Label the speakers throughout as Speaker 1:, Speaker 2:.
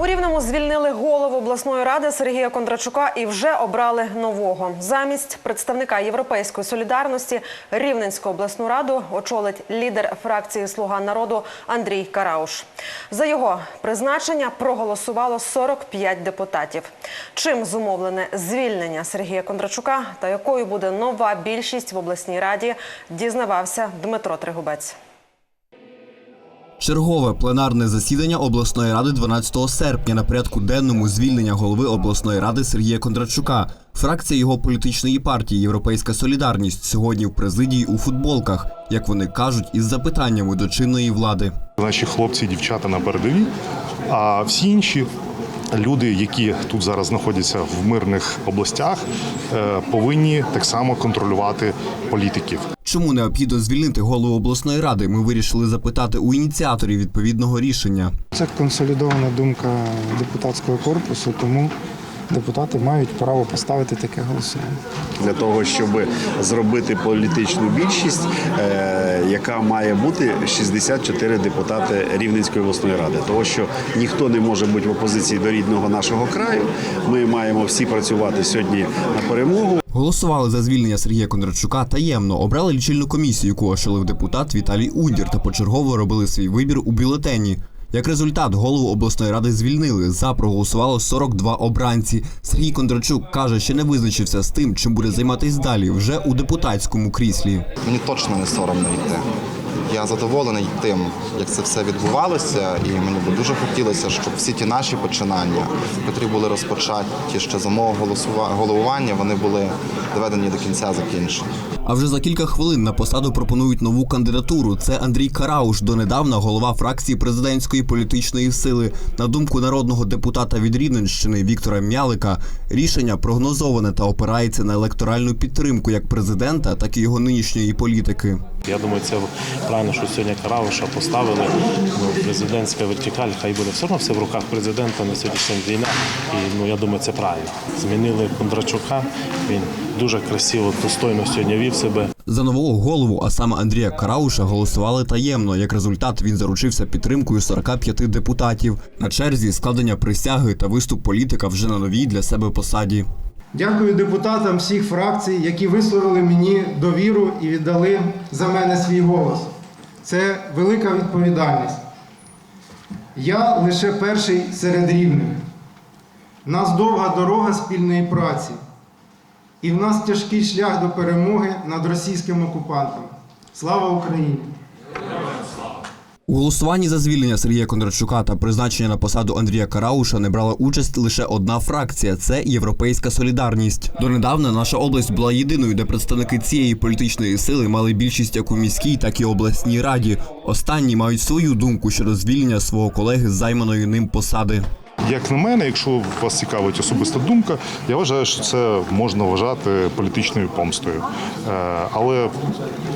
Speaker 1: У Рівному звільнили голову обласної ради Сергія Кондрачука і вже обрали нового. Замість представника європейської солідарності Рівненську обласну раду очолить лідер фракції Слуга народу Андрій Карауш. За його призначення проголосувало 45 депутатів. Чим зумовлене звільнення Сергія Кондрачука та якою буде нова більшість в обласній раді, дізнавався Дмитро Тригубець.
Speaker 2: Чергове пленарне засідання обласної ради 12 серпня на порядку денному звільнення голови обласної ради Сергія Кондрачука. Фракція його політичної партії Європейська Солідарність сьогодні в президії у футболках, як вони кажуть, із запитаннями до чинної влади.
Speaker 3: Наші хлопці і дівчата на передовій, а всі інші люди, які тут зараз знаходяться в мирних областях, е, повинні так само контролювати політиків.
Speaker 2: Чому необхідно звільнити голову обласної ради? Ми вирішили запитати у ініціаторів відповідного рішення.
Speaker 4: Це консолідована думка депутатського корпусу, тому депутати мають право поставити таке голосування.
Speaker 5: для того, щоб зробити політичну більшість, е, яка має бути 64 депутати Рівненської обласної ради. Тому що ніхто не може бути в опозиції до рідного нашого краю. Ми маємо всі працювати сьогодні на перемогу.
Speaker 2: Голосували за звільнення Сергія Кондрачука таємно, обрали лічильну комісію, яку очолив депутат Віталій Ундір, та почергово робили свій вибір у бюлетені. Як результат, голову обласної ради звільнили. За проголосувало 42 обранці. Сергій Кондрачук каже, що не визначився з тим, чим буде займатись далі, вже у депутатському кріслі.
Speaker 6: Мені точно не соромно йти. Я задоволений тим, як це все відбувалося, і мені би дуже хотілося, щоб всі ті наші починання, котрі були розпочаті ще за мого головування, вони були доведені до кінця закінчені.
Speaker 2: А вже за кілька хвилин на посаду пропонують нову кандидатуру. Це Андрій Карауш, донедавна голова фракції президентської політичної сили. На думку народного депутата від Рівненщини Віктора Мялика, рішення прогнозоване та опирається на електоральну підтримку як президента, так і його нинішньої політики.
Speaker 7: Я думаю, це правильно, що сьогодні Карауша поставили. Ну, президентська вертикаль, хай буде все одно все в руках президента на сьогоднішній війна. І ну я думаю, це правильно. Змінили Кондрачука. Він дуже красиво, достойно сьогодні вів себе.
Speaker 2: За нового голову, а саме Андрія Карауша, голосували таємно. Як результат, він заручився підтримкою 45 депутатів. На черзі складення присяги та виступ політика вже на новій для себе посаді.
Speaker 4: Дякую депутатам всіх фракцій, які висловили мені довіру і віддали за мене свій голос. Це велика відповідальність. Я лише перший серед рівних. Нас довга дорога спільної праці. І в нас тяжкий шлях до перемоги над російським окупантом. Слава Україні!
Speaker 2: У голосуванні за звільнення Сергія Кондрачука та призначення на посаду Андрія Карауша не брала участь лише одна фракція це Європейська Солідарність. Донедавна наша область була єдиною, де представники цієї політичної сили мали більшість як у міській, так і обласній раді. Останні мають свою думку щодо звільнення свого колеги з займаної ним посади.
Speaker 3: Як на мене, якщо вас цікавить особиста думка, я вважаю, що це можна вважати політичною помстою. Е, Але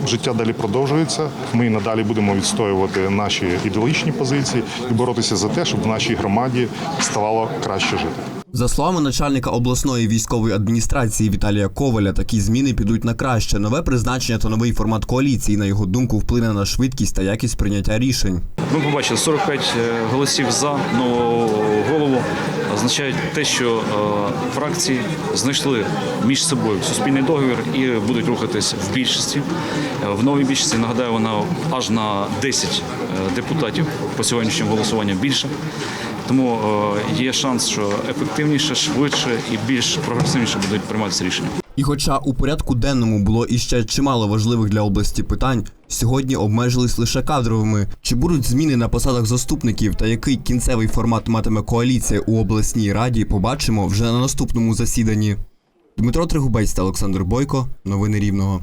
Speaker 3: життя далі продовжується. Ми надалі будемо відстоювати наші ідеологічні позиції і боротися за те, щоб в нашій громаді ставало краще жити.
Speaker 2: За словами начальника обласної військової адміністрації Віталія Коваля, такі зміни підуть на краще. Нове призначення та новий формат коаліції, на його думку, вплине на швидкість та якість прийняття рішень.
Speaker 8: Ми побачили 45 голосів за нового голову. Означають те, що е, фракції знайшли між собою суспільний договір і будуть рухатись в більшості. Е, В новій більшості нагадаю, вона аж на 10 е, депутатів по сьогоднішньому голосуванню більше. Тому е, є шанс, що ефективніше, швидше і більш прогресивніше будуть прийматися рішення.
Speaker 2: І хоча у порядку денному було іще чимало важливих для області питань, сьогодні обмежились лише кадровими. Чи будуть зміни на посадах заступників та який кінцевий формат матиме коаліція у обласній раді, побачимо вже на наступному засіданні. Дмитро Тригубець та Олександр Бойко. Новини Рівного.